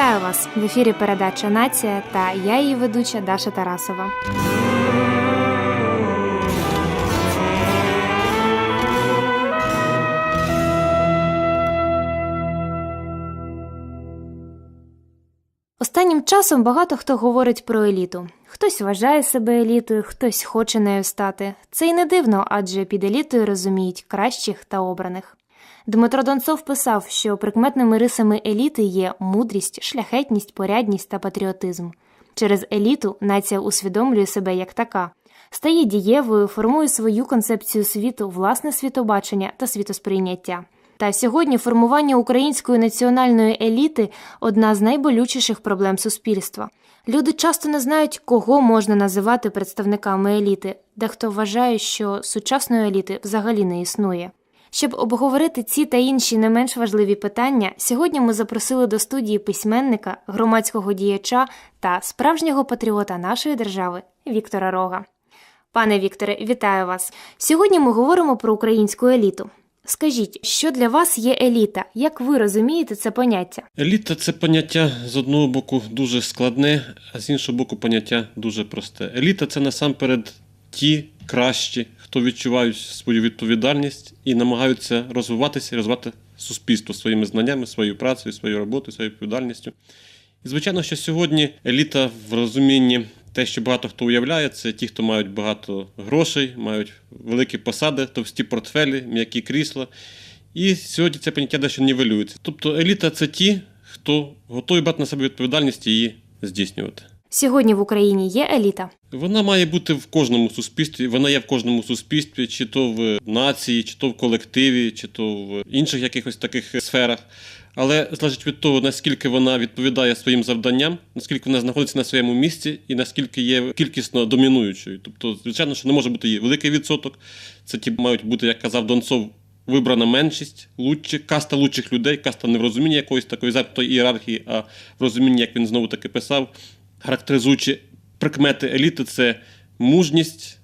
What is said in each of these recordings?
Вітаю вас в ефірі передача Нація та я її ведуча Даша Тарасова. Останнім часом багато хто говорить про еліту. Хтось вважає себе елітою, хтось хоче нею стати. Це й не дивно, адже під елітою розуміють кращих та обраних. Дмитро Донцов писав, що прикметними рисами еліти є мудрість, шляхетність, порядність та патріотизм. Через еліту нація усвідомлює себе як така, стає дієвою, формує свою концепцію світу, власне світобачення та світосприйняття. Та сьогодні формування української національної еліти одна з найболючіших проблем суспільства. Люди часто не знають, кого можна називати представниками еліти, дехто вважає, що сучасної еліти взагалі не існує. Щоб обговорити ці та інші не менш важливі питання, сьогодні ми запросили до студії письменника, громадського діяча та справжнього патріота нашої держави Віктора Рога. Пане Вікторе, вітаю вас. Сьогодні ми говоримо про українську еліту. Скажіть, що для вас є еліта? Як ви розумієте це поняття? Еліта це поняття з одного боку дуже складне, а з іншого боку, поняття дуже просте. Еліта це насамперед ті кращі, хто відчувають свою відповідальність і намагаються розвиватися і розвивати суспільство своїми знаннями, своєю працею, своєю роботою, своєю відповідальністю. І звичайно, що сьогодні еліта в розумінні те, що багато хто уявляє, це ті, хто мають багато грошей, мають великі посади, товсті портфелі, м'які крісла. І сьогодні це поняття дещо нівелюється. Тобто еліта це ті, хто готовий брати на себе відповідальність і її здійснювати. Сьогодні в Україні є еліта. Вона має бути в кожному суспільстві. Вона є в кожному суспільстві, чи то в нації, чи то в колективі, чи то в інших якихось таких сферах. Але залежить від того, наскільки вона відповідає своїм завданням, наскільки вона знаходиться на своєму місці і наскільки є кількісно домінуючою. Тобто, звичайно, що не може бути її великий відсоток. Це ті мають бути, як казав Донцов, вибрана меншість, лучші, каста лучших людей, каста не в розумінні якоїсь такої заптої ієрархії, а в розумінні, як він знову таки писав, характеризуючи прикмети еліти це мужність,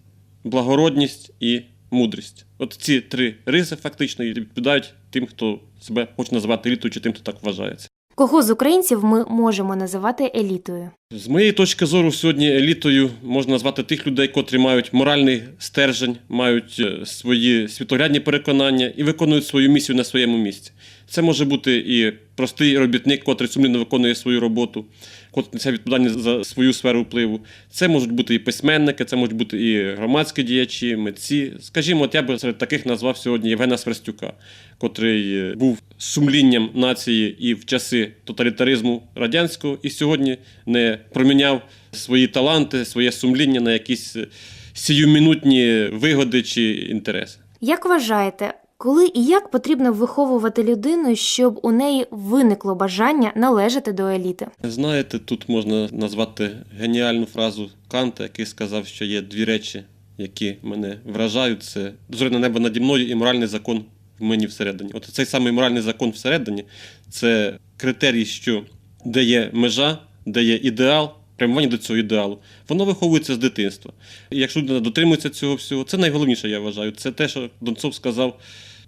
благородність і мудрість. От ці три риси фактично відповідають тим, хто себе хоче називати елітою, чи тим, хто так вважається. Кого з українців ми можемо називати елітою? З моєї точки зору, сьогодні елітою можна назвати тих людей, котрі мають моральний стержень, мають е, свої світоглядні переконання і виконують свою місію на своєму місці. Це може бути і простий робітник, котрий сумлінно виконує свою роботу, котрий несе відповідальність за свою сферу впливу. Це можуть бути і письменники, це можуть бути і громадські діячі, митці. Скажімо, от я би серед таких назвав сьогодні Євгена Сверстюка, котрий е, був сумлінням нації і в часи тоталітаризму радянського, і сьогодні не проміняв свої таланти, своє сумління на якісь е, сіюмінутні вигоди чи інтереси. Як вважаєте, коли і як потрібно виховувати людину, щоб у неї виникло бажання належати до еліти? Знаєте, тут можна назвати геніальну фразу Канта, який сказав, що є дві речі, які мене вражають: це зоряне небо наді мною і моральний закон в мені всередині. От цей самий моральний закон всередині це критерій, що де є межа, де є ідеал. Прямування до цього ідеалу, воно виховується з дитинства. І якщо людина дотримується цього всього, це найголовніше, я вважаю. Це те, що Донцов сказав: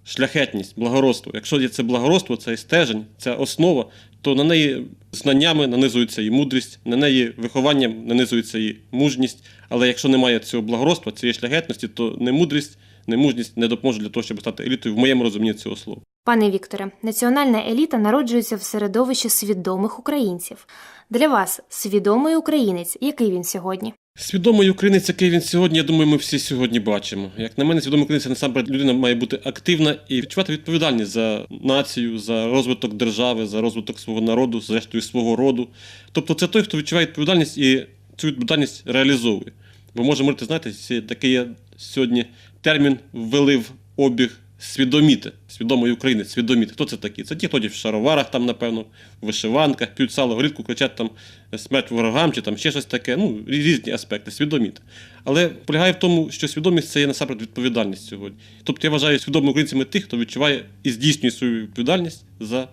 шляхетність, благородство. Якщо є це благородство, це стежень, це основа, то на неї знаннями нанизується і мудрість, на неї вихованням нанизується і мужність. Але якщо немає цього благородства, цієї шляхетності, то не мудрість, не мужність не допоможе для того, щоб стати елітою в моєму розумінні цього слова. Пане Вікторе, національна еліта народжується в середовищі свідомих українців. Для вас свідомий українець, який він сьогодні? Свідомий українець, який він сьогодні, я думаю, ми всі сьогодні бачимо. Як на мене, свідомий українець насамперед людина має бути активна і відчувати відповідальність за націю, за розвиток держави, за розвиток свого народу, зрештою свого роду. Тобто, це той, хто відчуває відповідальність і цю відповідальність реалізовує. Бо може, можете знаєте, це такий я сьогодні термін ввели в обіг свідоміти, свідомий українець, свідоміти. Хто це такі? Це ті, хто в шароварах, там, напевно, в вишиванках, п'ють сало горілку, кричать там смерть ворогам чи там ще щось таке. Ну, різні аспекти, свідоміти. Але полягає в тому, що свідомість це є насамперед відповідальність сьогодні. Тобто я вважаю свідомими українцями тих, хто відчуває і здійснює свою відповідальність за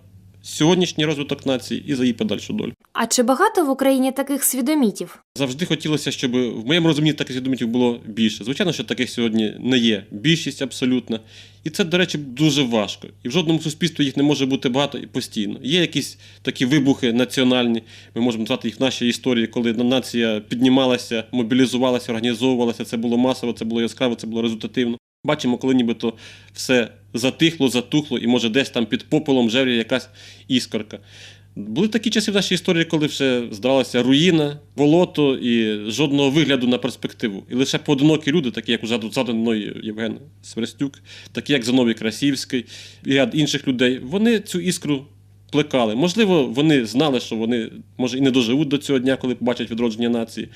сьогоднішній розвиток нації і за її подальшу долю. А чи багато в Україні таких свідомітів? Завжди хотілося, щоб в моєму розумінні таких свідомітів було більше. Звичайно, що таких сьогодні не є. Більшість абсолютна. І це, до речі, дуже важко. І в жодному суспільстві їх не може бути багато і постійно. Є якісь такі вибухи національні. Ми можемо назвати їх в нашій історії, коли нація піднімалася, мобілізувалася, організовувалася. Це було масово, це було яскраво, це було результативно. Бачимо, коли нібито все затихло, затухло, і може десь там під попелом жевріє якась іскорка. Були такі часи в нашій історії, коли вже здавалося руїна, болото і жодного вигляду на перспективу. І лише поодинокі люди, такі як уже мною Євген Сверстюк, такі як Зиновій Красівський і ряд інших людей, вони цю іскру плекали. Можливо, вони знали, що вони може і не доживуть до цього дня, коли побачать відродження нації,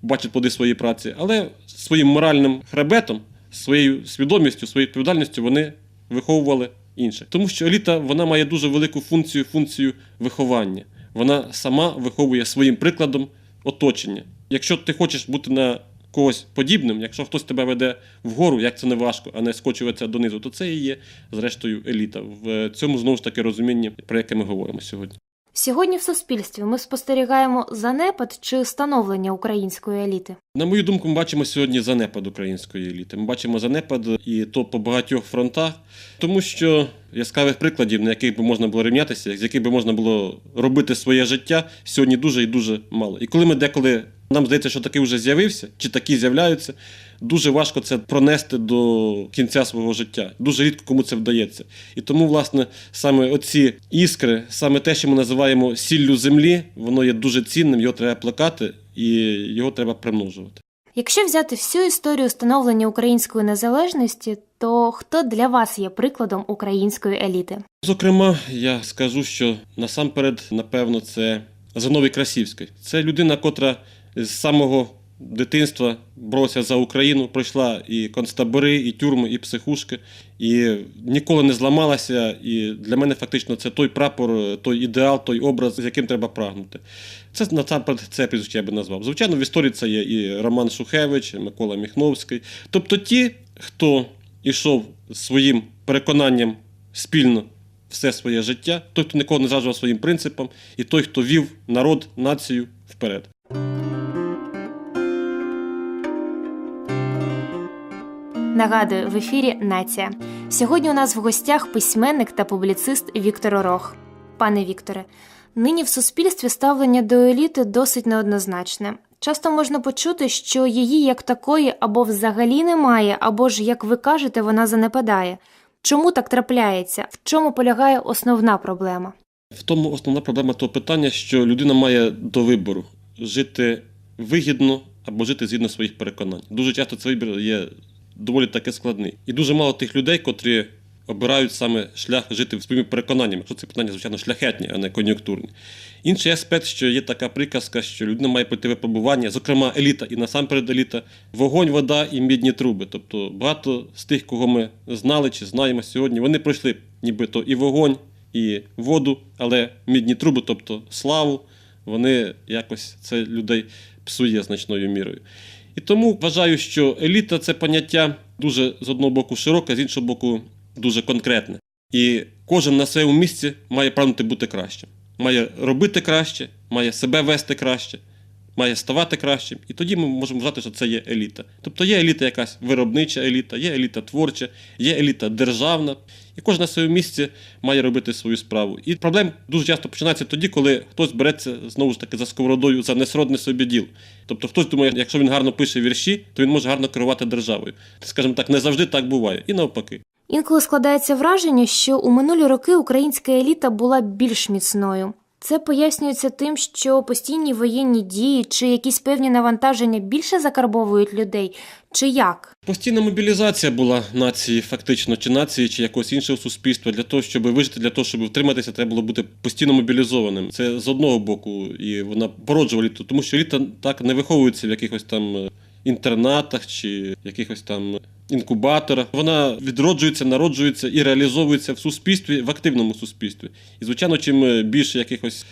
побачать плоди своєї праці, але своїм моральним хребетом, своєю свідомістю, своєю відповідальністю вони виховували інших. Тому що еліта вона має дуже велику функцію, функцію виховання. Вона сама виховує своїм прикладом оточення. Якщо ти хочеш бути на когось подібним, якщо хтось тебе веде вгору, як це не важко, а не скочується донизу, то це і є, зрештою, еліта. В цьому знову ж таки розумінні, про яке ми говоримо сьогодні. Сьогодні в суспільстві ми спостерігаємо занепад чи становлення української еліти. На мою думку, ми бачимо сьогодні занепад української еліти. Ми бачимо занепад і то по багатьох фронтах, тому що яскравих прикладів, на яких би можна було рівнятися, з яких би можна було робити своє життя, сьогодні дуже і дуже мало. І коли ми деколи нам здається, що такий вже з'явився, чи такі з'являються, дуже важко це пронести до кінця свого життя. Дуже рідко кому це вдається. І тому, власне, саме оці іскри, саме те, що ми називаємо сіллю землі, воно є дуже цінним, його треба плекати і його треба примножувати. Якщо взяти всю історію становлення української незалежності, то хто для вас є прикладом української еліти? Зокрема, я скажу, що насамперед, напевно, це Зиновій Красівський. Це людина, котра з самого дитинства боролася за Україну, пройшла і концтабори, і тюрми, і психушки, і ніколи не зламалася. І для мене фактично це той прапор, той ідеал, той образ, з яким треба прагнути. Це насамперед це прізвище я би назвав. Звичайно, в історії це є і Роман Шухевич, і Микола Міхновський. Тобто ті, хто йшов своїм переконанням спільно все своє життя, той, хто нікого не зраджував своїм принципам, і той, хто вів народ, націю вперед. Нагадую, в ефірі Нація. Сьогодні у нас в гостях письменник та публіцист Віктор Орох. Пане Вікторе, нині в суспільстві ставлення до еліти досить неоднозначне. Часто можна почути, що її як такої або взагалі немає, або ж, як ви кажете, вона занепадає. Чому так трапляється? В чому полягає основна проблема? В тому основна проблема того питання, що людина має до вибору жити вигідно або жити згідно своїх переконань. Дуже часто цей вибір є доволі таки складний. І дуже мало тих людей, котрі обирають саме шлях жити своїми переконаннями. Якщо це питання, звичайно, шляхетні, а не кон'юнктурні. Інший аспект, що є така приказка, що людина має пройти випробування, зокрема еліта і насамперед еліта, вогонь, вода і мідні труби. Тобто багато з тих, кого ми знали чи знаємо сьогодні, вони пройшли нібито і вогонь, і воду, але мідні труби, тобто славу, вони якось це людей псує значною мірою. І тому вважаю, що еліта це поняття дуже з одного боку широке, з іншого боку, дуже конкретне. І кожен на своєму місці має прагнути бути кращим. Має робити краще, має себе вести краще, має ставати кращим. І тоді ми можемо вважати, що це є еліта. Тобто є еліта якась виробнича еліта, є еліта творча, є еліта державна. І кожен на своєму місці має робити свою справу. І проблем дуже часто починається тоді, коли хтось береться знову ж таки за сковородою за несродне собі діл. Тобто хтось думає, якщо він гарно пише вірші, то він може гарно керувати державою. Скажімо так, не завжди так буває. І навпаки. Інколи складається враження, що у минулі роки українська еліта була більш міцною. Це пояснюється тим, що постійні воєнні дії чи якісь певні навантаження більше закарбовують людей, чи як? Постійна мобілізація була нації, фактично, чи нації, чи якогось іншого суспільства для того, щоб вижити, для того, щоб втриматися, треба було бути постійно мобілізованим. Це з одного боку, і вона породжувала літо, тому що літо так не виховується в якихось там е, інтернатах чи якихось там інкубаторах. Вона відроджується, народжується і реалізовується в суспільстві, в активному суспільстві. І, звичайно, чим е, більше якихось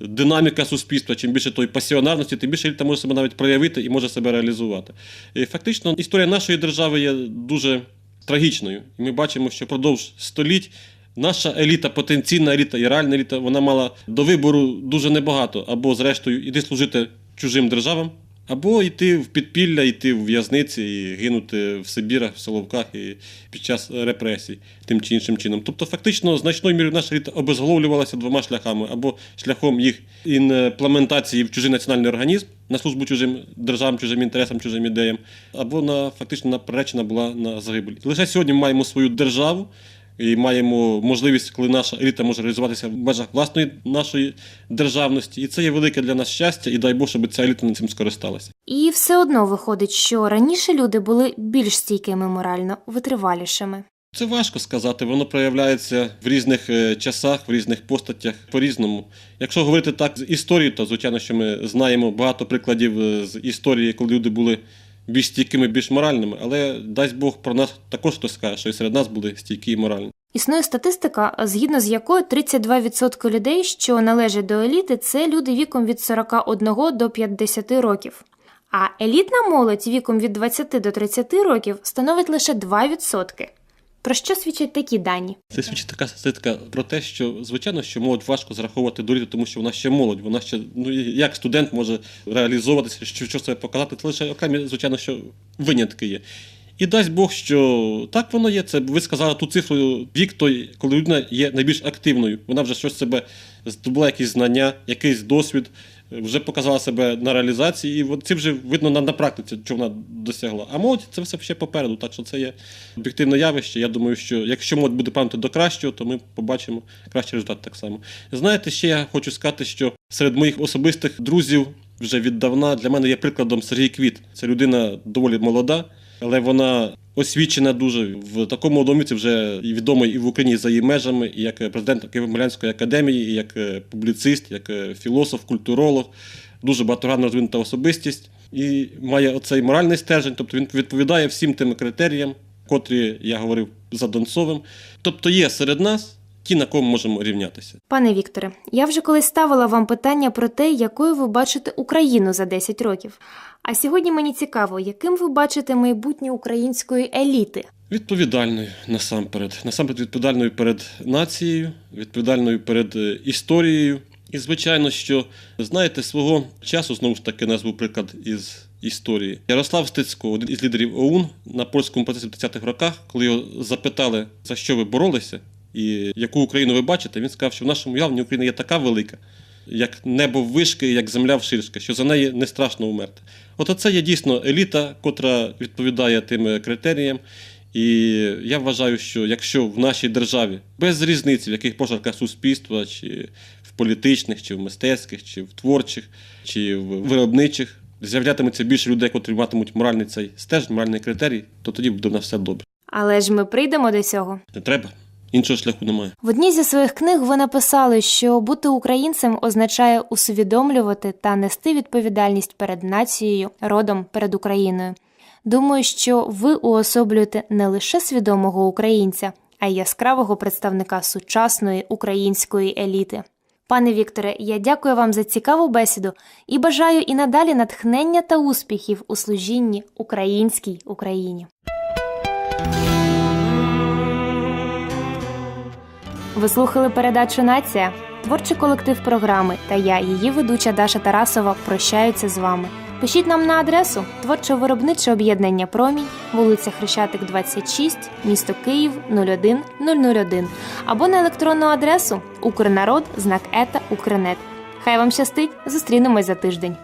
динаміка суспільства, чим більше тої пасіонарності, тим більше еліта може себе навіть проявити і може себе реалізувати. І фактично, історія нашої держави є дуже трагічною. І ми бачимо, що впродовж століть Наша еліта, потенційна еліта і реальна еліта, вона мала до вибору дуже небагато. Або, зрештою, іти служити чужим державам, або йти в підпілля, йти в в'язниці і гинути в Сибірах, в Соловках і під час репресій тим чи іншим чином. Тобто, фактично, значною мірою наша еліта обезголовлювалася двома шляхами: або шляхом їх імплементації в чужий національний організм на службу чужим державам, чужим інтересам, чужим ідеям, або на фактично на приречена була на загибель. Лише сьогодні ми маємо свою державу. І маємо можливість, коли наша еліта може реалізуватися в межах власної нашої державності, і це є велике для нас щастя, і дай Бог, щоб ця еліта над цим скористалася. І все одно виходить, що раніше люди були більш стійкими морально, витривалішими. Це важко сказати, воно проявляється в різних е, часах, в різних постатях по-різному. Якщо говорити так з історії, то звичайно, що ми знаємо багато прикладів е, з історії, коли люди були більш стійкими, більш моральними, але дасть Бог про нас також хтось скаже, що і серед нас були стійкі і моральні. Існує статистика, згідно з якою 32% людей, що належать до еліти, це люди віком від 41 до 50 років. А елітна молодь віком від 20 до 30 років становить лише 2%. Про що свідчать такі дані? Це свідчить така статистика про те, що звичайно, що молодь важко зараховувати до тому що вона ще молодь, вона ще ну як студент може реалізовуватися, що, що себе показати. Це лише окремі, звичайно, що винятки є. І дасть Бог, що так воно є. Це ви сказали ту цифру вік той, коли людина є найбільш активною. Вона вже щось себе здобула, якісь знання, якийсь досвід, вже показала себе на реалізації, і це вже видно на, на практиці, що вона досягла. А молодь це все ще попереду. Так що це є об'єктивне явище. Я думаю, що якщо молодь буде прагнути до кращого, то ми побачимо кращий результат так само. Знаєте, ще я хочу сказати, що серед моїх особистих друзів вже віддавна для мене є прикладом Сергій Квіт. Це людина доволі молода, але вона освічена дуже в такому доміці. вже відомий і в Україні за її межами, і як президент Києво-Могилянської академії, і як е, публіцист, як е, філософ, культуролог, дуже багатогранно розвинута особистість і має оцей моральний стержень, тобто він відповідає всім тим критеріям, котрі я говорив за Донцовим. Тобто є серед нас ті, на кому можемо рівнятися. Пане Вікторе, я вже колись ставила вам питання про те, якою ви бачите Україну за 10 років. А сьогодні мені цікаво, яким ви бачите майбутнє української еліти. Відповідальною насамперед. Насамперед відповідальною перед нацією, відповідальною перед е, історією. І, звичайно, що знаєте, свого часу знову ж таки назву приклад із історії. Ярослав Стецько, один із лідерів ОУН на польському процесі в 30-х роках, коли його запитали, за що ви боролися і яку Україну ви бачите, він сказав, що в нашому уявленні Україна є така велика, як небо вишки, як земля вширшки, що за неї не страшно умерти. От це є дійсно еліта, котра відповідає тим критеріям. І я вважаю, що якщо в нашій державі без різниці, в яких пошарках суспільства, чи в політичних, чи в мистецьких, чи в творчих, чи в виробничих, з'являтиметься більше людей, котрі матимуть моральний цей стеж, моральний критерій, то тоді буде в нас все добре. Але ж ми прийдемо до цього. Не треба. Іншого шляху немає. В одній зі своїх книг ви написали, що бути українцем означає усвідомлювати та нести відповідальність перед нацією, родом перед Україною. Думаю, що ви уособлюєте не лише свідомого українця, а й яскравого представника сучасної української еліти. Пане Вікторе, я дякую вам за цікаву бесіду і бажаю і надалі натхнення та успіхів у служінні українській Україні. Ви слухали передачу Нація. Творчий колектив програми та я, її ведуча Даша Тарасова, прощаються з вами. Пишіть нам на адресу творчо-виробниче об'єднання Промінь, вулиця Хрещатик, 26, місто Київ 01001 або на електронну адресу Укрнарод знак ета Укрнет. Хай вам щастить! Зустрінемось за тиждень.